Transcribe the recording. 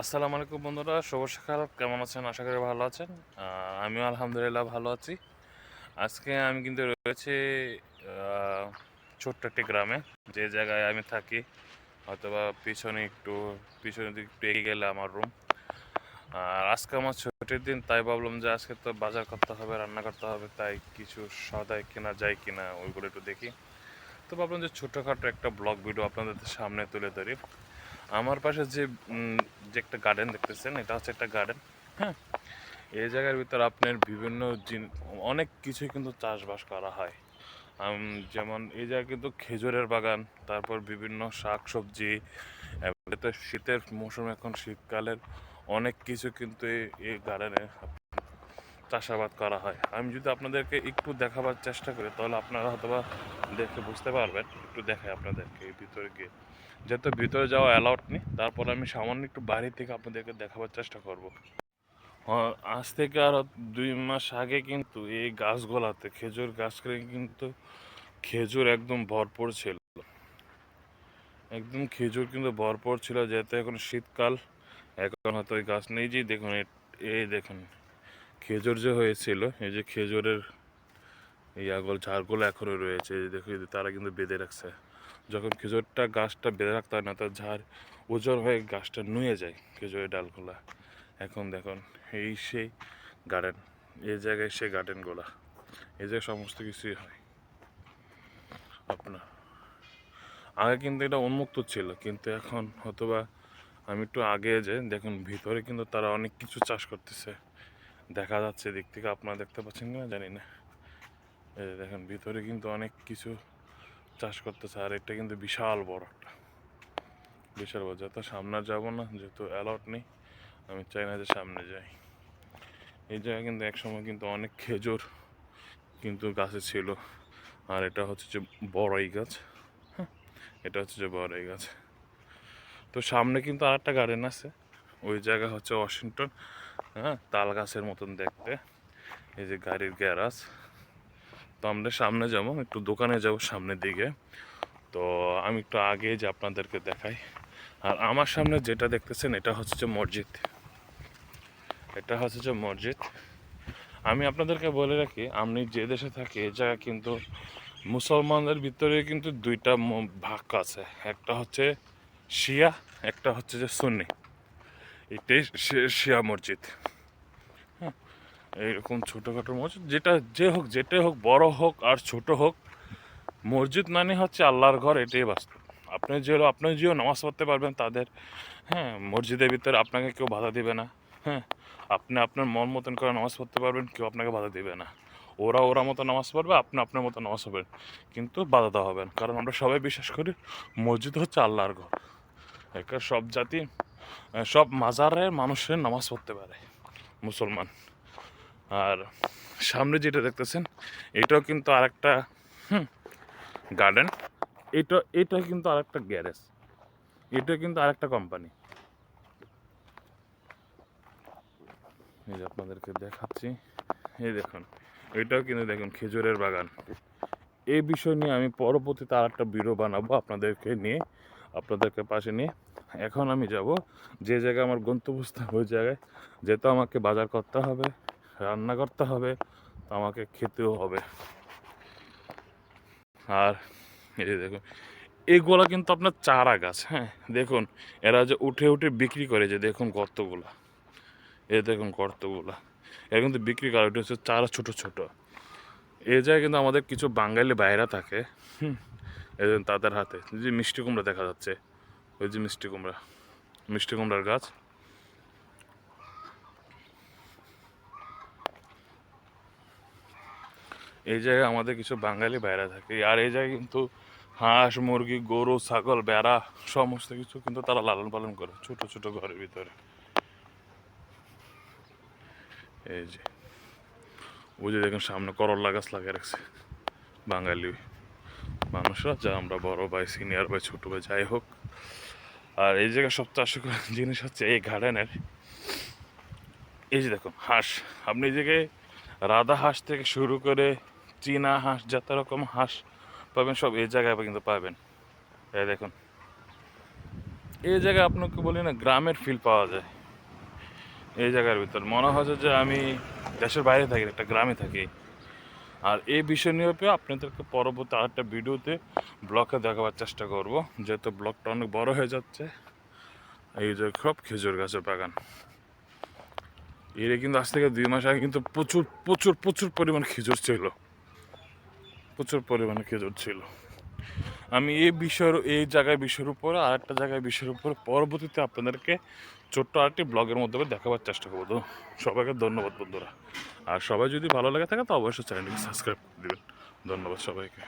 আসসালামু আলাইকুম বন্ধুরা, শুভ সকাল। কেমন আছেন? আশা করি ভালো আছেন। আমিও আলহামদুলিল্লাহ ভালো আছি। আজকে আমি কিন্তু রয়েছি ছোট্ট একটি গ্রামে। যে জায়গায় আমি থাকি অথবা পিছনে একটু, পিছনের দিক একটু এগিয়ে গেলে আমার রুম আর আজকে আমার ছুটির দিন, তাই ভাবলাম যে আজকে তো বাজার করতে হবে, রান্না করতে হবে, তাই কিছু সদাই কেনা যায় কিনা ওইগুলো একটু দেখি। তো ভাবলাম যে ছোটোখাটো একটা ব্লগ ভিডিও আপনাদের সামনে তুলে ধরি। আমার পাশে যে যে একটা গার্ডেন দেখতেছেন, এটা হচ্ছে একটা গার্ডেন হ্যাঁ? এই জায়গার ভিতর আপনার বিভিন্ন জিন- অনেক কিছুই কিন্তু চাষবাস করা হয়। যেমন এই জায়গায় কিন্তু খেজুরের বাগান, তারপর বিভিন্ন শাক সবজি তো শীতের মৌসুম এখন শীতকালের, অনেক কিছু কিন্তু এই- গার্ডেনে চাষাবাদ করা হয়। আমি যদি আপনাদেরকে একটু দেখাবার চেষ্টা করি, তাহলে আপনারা হয়তোবা দেখে বুঝতে পারবেন। একটু দেখাই আপনাদেরকে ভিতরে গিয়ে। যেহেতু ভিতরে যাওয়া অ্যালাউড নেই, তারপর আমি সামান্য একটু বাইরে থেকে আপনাদেরকে দেখাবার চেষ্টা করব। আজ থেকে আর দুই মাস আগে কিন্তু এই গাছগুলাতে, খেজুর গাছগুলো কিন্তু খেজুর একদম ভরপুর ছিল। একদম খেজুর কিন্তু ভরপুর ছিল, যেহেতু এখন শীতকাল, এখন হয়তো ওই গাছ নেই। যে দেখুন এই দেখুন, খেজুর যে হয়েছিল, এই যে খেজুরের ইয়াগুলো ঝাড়গুলো এখনও রয়েছে যে তারা কিন্তু বেঁধে রাখছে। যখন খেজুরটা গাছটা বেঁধে রাখতে হয় না, তার ঝাড় ওজন হয়ে গাছটা নুয়ে যায় খেজুরের ডালগুলা। এখন দেখুন, এই সেই গার্ডেন এই জায়গায় সেই গার্ডেনগুলা এই জায়গায় সমস্ত কিছুই হয়। আপনার, আগে কিন্তু এটা উন্মুক্ত ছিল, কিন্তু এখন হয়তোবা আমি একটু আগে যে, দেখুন, ভিতরে কিন্তু তারা অনেক কিছু চাষ করতেছে। দেখা যাচ্ছে দিক থেকে আপনারা দেখতে পাচ্ছেন কিনা জানি না। এই দেখেন, ভিতরে কিন্তু অনেক কিছু চাষ করতেছে, আর এটা কিন্তু বিশাল বড় একটা। বিশাল বড় যত সামনে যাব না, যেহেতু অ্যালাউট নেই, আমি চাই না যে সামনে যাই। এই জায়গায় কিন্তু একসময় কিন্তু অনেক খেজুর কিন্তু গাছে ছিল, আর এটা হচ্ছে যে বড়াই গাছ হ্যাঁ এটা হচ্ছে যে বড়াই গাছ। তো সামনে কিন্তু আর একটা গার্ডেন আছে, ওই জায়গা হচ্ছে ওয়াশিংটন হ্যাঁ তাল গাছের মতন দেখতে। এই যে গাড়ির গ্যারাজ তো আমরা সামনে যাব, একটু দোকানে যাব সামনের দিকে। তো আমি একটু আগে যে আপনাদেরকে দেখাই। আর আমার সামনে যেটা দেখতেছেন, এটা হচ্ছে যে মসজিদ। এটা হচ্ছে যে মসজিদ। আমি আপনাদেরকে বলে রাখি, আমি যে দেশে থাকি, এ জায়গা কিন্তু মুসলমানদের ভিতরে কিন্তু দুইটা ভাগ আছে। একটা হচ্ছে শিয়া, একটা হচ্ছে যে সুন্নি। এটাই শিয়া মসজিদ। এইরকম ছোটোখাটো মসজিদ, যেটা যে হোক, যেটাই হোক, বড় হোক আর ছোট হোক, মসজিদ মানে হচ্ছে আল্লাহর ঘর, এটাই বাস্তব। আপনি যে আপনি যেও নামাজ পড়তে পারবেন, তাদের হ্যাঁ মসজিদের ভিতরে আপনাকে কেউ বাধা দিবে না হ্যাঁ। আপনি আপনার মন মতন করে নামাজ পড়তে পারবেন, কেউ আপনাকে বাধা দিবে না। ওরা ওরা মতো নামাজ পড়বে, আপনি আপনার মতো নামাজ পড়বেন। কিন্তু বাধা দেওয়া হবে না, কারণ আমরা সবাই বিশ্বাস করি মসজিদ হচ্ছে আল্লাহর ঘর। এখানে সব জাতি, সব মাজারের মানুষের নামাজ পড়তে পারে, মুসলমান। আর সামনে যেটা দেখতেছেন, এটাও কিন্তু আরেকটা গার্ডেন এটা এটা কিন্তু আরেকটা গ্যারেজ এটা কিন্তু আরেকটা কোম্পানি এই যে আপনাদেরকে দেখাচ্ছি, এই দেখুন, এটাও কিন্তু দেখুন খেজুরের বাগান। এই বিষয় নিয়ে আমি পরবর্তীতে আর একটা ভিডিও বানাবো আপনাদেরকে নিয়ে, আপনাদেরকে পাশে নিয়ে। এখন আমি যাব যে জায়গায় আমার গন্তব্যস্থান ওই জায়গায়, যেহেতু আমাকে বাজার করতে হবে রান্না করতে হবে, তো আমাকে খেতেও হবে। আর এই দেখুন, এগুলা কিন্তু আপনার চারা গাছ হ্যাঁ? দেখুন, এরা যে উঠে উঠে বিক্রি করে যে দেখুন গর্তগুলা। এই দেখুন গর্তগুলা। এরা কিন্তু বিক্রি করে ওটা হচ্ছে চারা ছোট ছোট। এ জায়গায় কিন্তু আমাদের কিছু বাঙালি বাইরা থাকে, হুম? তাদের হাতে, যে মিষ্টি কুমড়া দেখা যাচ্ছে, ওই যে মিষ্টি কুমড়া, মিষ্টি কুমড়ার গাছ। এই জায়গায় আমাদের কিছু বাঙালি বাইরা থাকে। আর এই জায়গায় কিন্তু হাঁস, মুরগি, গরু, ছাগল, বেড়া সমস্ত কিছু কিন্তু তারা লালন পালন করে ছোট ছোট ঘরের ভিতরে। এই যে, ওই যে দেখুন সামনে করল্লা গাছ লাগিয়ে রাখছে বাঙালি মানুষরা, যা আমরা বড় ভাই সিনিয়র ভাই, ছোট ভাই, যাই হোক। আর এই জায়গায় সবচেয়ে আশা জিনিস হচ্ছে এই গার্ডেনের এই যে দেখুন হাঁস। আপনি এই জায়গায় রাধা হাঁস থেকে শুরু করে চীনা হাঁস, যত রকম হাঁস পাবেন, সব এই জায়গায় কিন্তু পাবেন। এই দেখুন। এই জায়গায় আপনাকে বলি না, গ্রামের ফিল পাওয়া যায়। এই জায়গার ভিতর। মনে হয় যে আমি দেশের বাইরে থাকি, একটা গ্রামে থাকি। আর এই বিষয় নিয়ে আপনাদেরকে পরবর্তী আরেকটা ভিডিওতে ব্লগে দেখাবার চেষ্টা করব। যেহেতু ব্লগটা অনেক বড় হয়ে যাচ্ছে। এই যে সব খেজুর গাছের বাগান। এর কিন্তু আজ থেকে দুই মাস আগে কিন্তু প্রচুর প্রচুর প্রচুর পরিমাণ খেজুর ছিল। প্রচুর পরিমাণে খেজুর ছিল। আমি এই বিষয়ের, এই জায়গায় বিষয়ের উপর আর একটা জায়গায় বিষয়ের উপর পরবর্তীতে আপনাদেরকে ছোট্ট আরেকটি ব্লগের মধ্যে দেখাবার চেষ্টা করব। তো সবাইকে ধন্যবাদ বন্ধুরা। আর সবাই যদি ভালো লাগে থাকে, তো অবশ্যই চ্যানেলটিকে সাবস্ক্রাইব করে দেবেন। ধন্যবাদ সবাইকে।